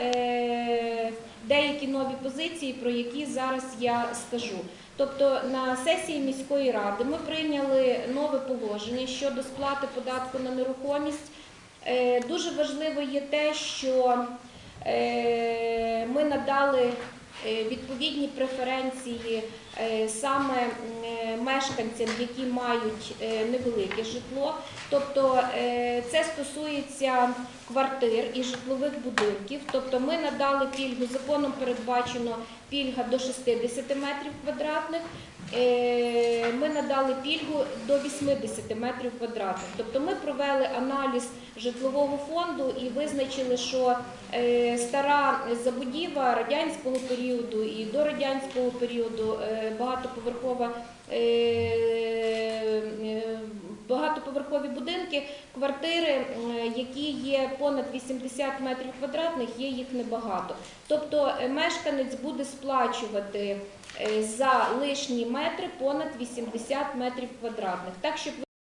е, деякі нові позиції, про які зараз я скажу. Тобто на сесії міської ради ми прийняли нове положення щодо сплати податку на нерухомість. Е, Дуже важливо є те, що е, ми надали відповідні преференції е, саме е, мешканцям, які мають е, невелике житло. Тобто е, це стосується квартир і житлових будинків. Тобто ми надали пільгу, законом передбачено пільга до 60 метрів квадратних. Е, Ми надали пільгу до 80 метрів квадратних. Тобто ми провели аналіз житлового фонду і визначили, що е, стара забудова радянського періоду і до радянського періоду е, багатоповерхова. е, е, Багатоповерхові будинки, квартири, які є понад 80 метрів квадратних, є їх небагато. Тобто мешканець буде сплачувати за лишні метри понад 80 метрів квадратних.